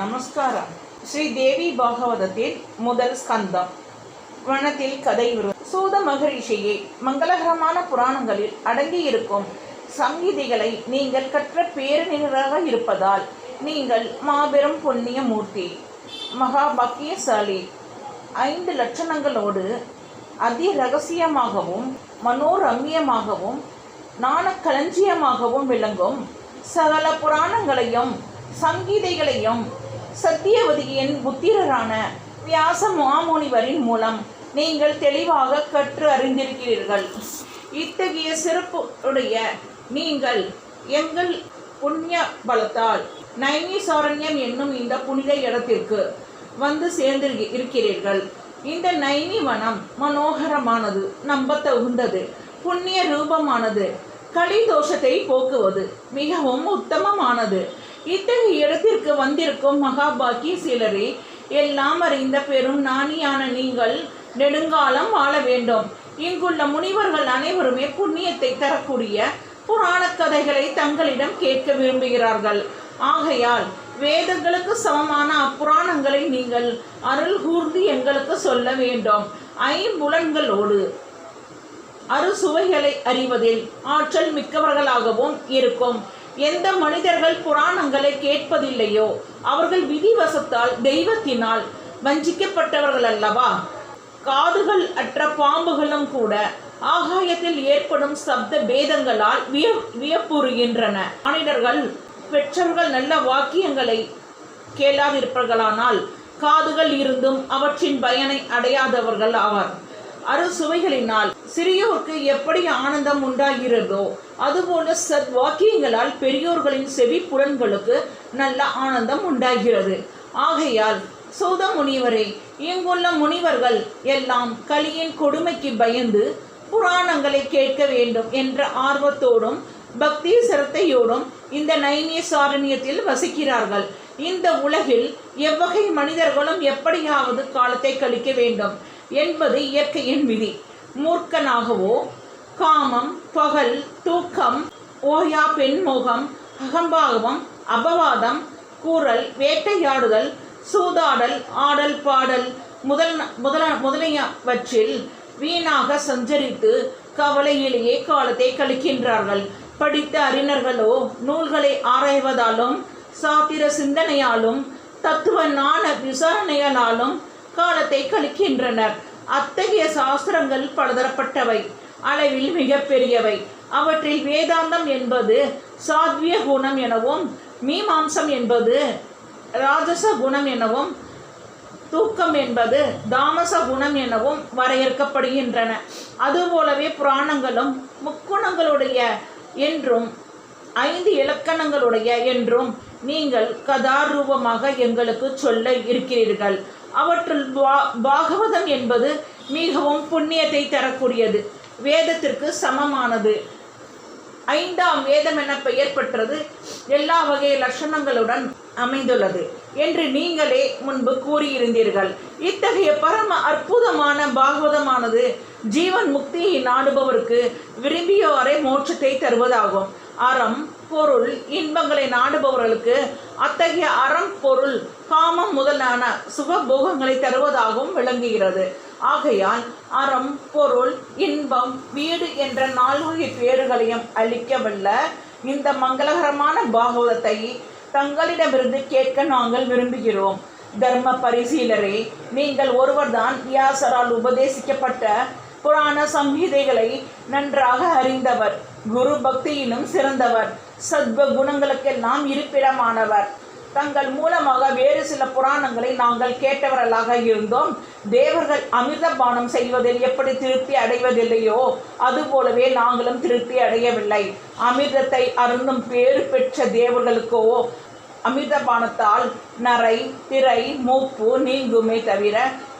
நமஸ்காரம். ஸ்ரீ தேவி பாகவதத்தில் முதல் ஸ்கந்தம். வனத்தில் கதை வரும். சூத மகரிஷியே மங்களகரமான புராணங்களில் அடங்கியிருக்கும் சங்கீதிகளை நீங்கள் கற்ற பேரறிஞராக இருப்பதால் நீங்கள் மாபெரும் புண்ணிய மூர்த்தி மகாபாக்கியசாலி. ஐந்து லட்சணங்களோடு அதி ரகசியமாகவும் மனோரம்யமாகவும் நாணக்களஞ்சியமாகவும் விளங்கும் சகல புராணங்களையும் சங்கீதைகளையும் சத்தியவதியின் புத்திரரான வியாச மாமுனிவரின் மூலம் நீங்கள் தெளிவாக கற்று அறிந்திருக்கிறீர்கள். இத்தகைய சிறப்புடைய நீங்கள் எங்கள் புண்ணிய பலத்தால் நைமிசாரண்யம் என்னும் இந்த புனித இடத்திற்கு வந்து சேர்ந்து இருக்கிறீர்கள். இந்த நைனி வனம் மனோகரமானது நம்ப தகுந்தது புண்ணிய ரூபமானது களி தோஷத்தை போக்குவது மிகவும் உத்தமமானது. இத்தகைய இடத்திற்கு வந்திருக்கும் மகாபாக்கிய சிலரே எல்லாம் அறிந்த பெரும் ஞானியான நீங்கள் நெடுங்காலம் வாழ வேண்டும். இங்குள்ள முனிவர்கள் அனைவருமே புண்ணியத்தை தரக்கூடிய புராண கதைகளை தங்களிடம் கேட்க விரும்புகிறார்கள். ஆகையால் வேதங்களுக்கு சமமான அப்புராணங்களை நீங்கள் அருள் கூர்ந்து எங்களுக்கு சொல்ல வேண்டும். ஐம்புலன்களோடு அறுசுவைகளை அறிவதில் ஆற்றல் மிக்கவர்களாகவும் இருக்கும். எந்த மனிதர்கள் புராணங்களை கேட்பதில்லையோ? அவர்கள் விதிவசத்தால் தெய்வத்தினால் வஞ்சிக்கப்பட்டவர்கள் அல்லவா? காதுகள் அற்ற பாம்புகளும் கூட ஆகாயத்தில் ஏற்படும் சப்த பேதங்களால் விய வியப்புறுகின்றன. மனிதர்கள் பெற்றவர்கள் நல்ல வாக்கியங்களை கேளாதிருப்பார்களானால் காதுகள் இருந்தும் அவற்றின் பயனை அடையாதவர்கள் ஆவார். அறுசுவைகளினால் சிறியோருக்கு எப்படி ஆனந்தம் உண்டாகிறதோ அதுபோல சத் வாக்கியங்களால் பெரியோர்களின் செவி புலன்களுக்கு நல்ல ஆனந்தம் உண்டாகிறது. ஆகையால் சௌத முனிவரே இங்குள்ள முனிவர்கள் எல்லாம் கலியின் கொடுமைக்கு பயந்து புராணங்களை கேட்க வேண்டும் என்ற ஆர்வத்தோடும் பக்தி சிரத்தையோடும் இந்த நைனிய சாரண்யத்தில் வசிக்கிறார்கள். இந்த உலகில் எவ்வகை மனிதர்களும் எப்படியாவது காலத்தை கழிக்க வேண்டும் என்பது இயற்கையின் விதி. மூர்க்கனாகவோ காமம் பகல் தூக்கம் ஓயா பெண்மோகம் அகம்பாவம் அபவாதம் கூறல் வேட்டையாடுதல் சூதாடல் ஆடல் பாடல் முதல் முதல முதலியவற்றில் வீணாக சஞ்சரித்து கவலையிலேயே காலத்தை கழிக்கின்றார்கள். படித்த அறிஞர்களோ நூல்களை ஆராய்வதாலும் சாத்திர சிந்தனையாலும் தத்துவ ஞான விசாரணைகளாலும் காலத்தை கழிக்கின்றனர். அத்தகைய சாஸ்திரங்கள் பலதரப்பட்டவை. அளவில் மிகப்பெரியவை. அவற்றில் வேதாந்தம் என்பது சாத்விய குணம் எனவும் மீமாம்சம் என்பது ராஜச குணம் எனவும் தூக்கம் என்பது தாமச குணம் எனவும் வரையறுக்கப்படுகின்றன. அதுபோலவே புராணங்களும் முக்குணங்களுடைய என்றும் ஐந்து இலக்கணங்களுடைய என்றும் நீங்கள் கதாரூபமாக எங்களுக்கு சொல்ல இருக்கிறீர்கள். அவற்றுள் பா- பாகவதம் என்பது மிகவும் புண்ணியத்தை தரக்கூடியது. வேதத்திற்கு சமமானது. ஐந்தாம் வேதம் என பெயர் பெற்றது. எல்லா வகை லட்சணங்களுடன் அமைந்துள்ளது என்று நீங்களே முன்பு கூறியிருந்தீர்கள். இத்தகைய பரம அற்புதமான பாகவதமானது ஜீவன் முக்தியை நாடுபவருக்கு விரும்பியோரை மோட்சத்தை தருவதாகும். அறம் பொருள் இன்பங்களை நாடுபவர்களுக்கு அத்தகைய அறம் பொருள் காமம் முதலான சுகபோகங்களை தருவதாகவும் விளங்குகிறது. ஆகையால் அறம் பொருள் இன்பம் வீடு என்ற நால்வகை பேறுகளையும் அளிக்கவல்ல. இந்த மங்களகரமான பாகவதத்தை தங்களிடமிருந்து கேட்க நாங்கள் விரும்புகிறோம். தர்ம பரிசீலரே நீங்கள் ஒருவர்தான் வியாசரால் உபதேசிக்கப்பட்ட புராண சம்ஹிதைகளை நன்றாக அறிந்தவர் குரு பக்தியிலும் சிறந்தவர் சத்வ குணங்களுக்கெல்லாம் இருப்பிடமானவர். தங்கள் மூலமாக வேறு சில புராணங்களை நாங்கள் கேட்டவர்களாக இருந்தோம். தேவர்கள் அமிர்த பானம் செய்வதில் எப்படி திருப்தி அடைவதில்லையோ அதுபோலவே நாங்களும் திருப்தி அடையவில்லை. அமிர்தத்தை அருந்தும் பேறு பெற்ற தேவர்களுக்கோ அமிர்தபானத்தால் நரை திரை மூப்பு நீங்குமே தவிர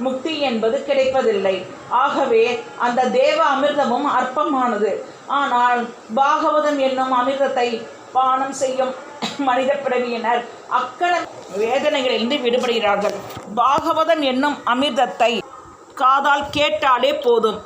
முக்தி என்பது கிடைப்பதில்லை. ஆகவே அந்த தேவ அமிர்தமும் அற்பமானது. ஆனால் பாகவதம் என்னும் அமிர்தத்தை பானம் செய்யும் மனித பிறவியினர் அக்கண வேதனைகளிலிருந்து விடுபடுகிறார்கள். பாகவதம் என்னும் அமிர்தத்தை காதால் கேட்டாலே போதும்.